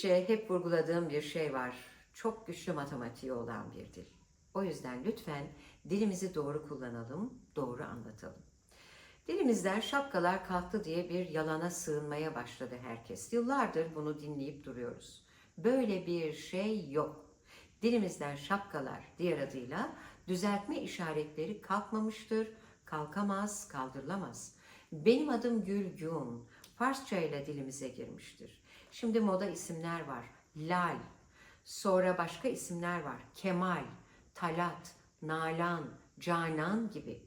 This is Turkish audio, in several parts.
Türkçe hep vurguladığım bir şey var. Çok güçlü matematiği olan bir dil. O yüzden lütfen dilimizi doğru kullanalım, doğru anlatalım. Dilimizden şapkalar kalktı diye bir yalana sığınmaya başladı herkes. Yıllardır bunu dinleyip duruyoruz. Böyle bir şey yok. Dilimizden şapkalar diğer adıyla düzeltme işaretleri kalkmamıştır, kalkamaz, kaldırılamaz. Benim adım Gülgün. Farsça ile dilimize girmiştir. Şimdi moda isimler var. Lal. Sonra başka isimler var. Kemal, Talat, Nalan, Canan gibi.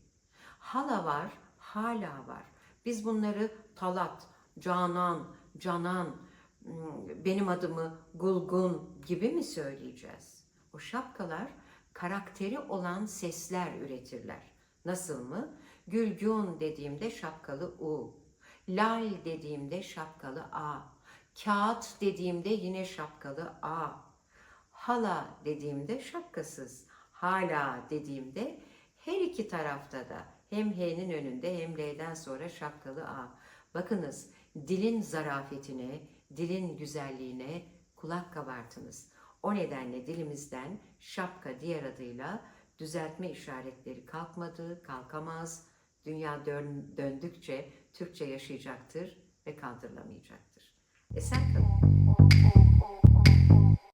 Hala var, hala var. Biz bunları Talat, Canan, Canan, hmm, benim adımı Gulgun gibi mi söyleyeceğiz? O şapkalar karakteri olan sesler üretirler. Nasıl mı? Gülgün dediğimde şapkalı U. Lal dediğimde şapkalı A. Kağıt dediğimde yine şapkalı A. Hala dediğimde şapkasız. Hala dediğimde her iki tarafta da hem H'nin önünde hem L'den sonra şapkalı A. Bakınız dilin zarafetine, dilin güzelliğine kulak kabartınız. O nedenle dilimizden şapka diğer adıyla düzeltme işaretleri kalkmadı, kalkamaz. Dünya dön- döndükçe Türkçe yaşayacaktır ve kaldırılamayacaktır. Esen kalın.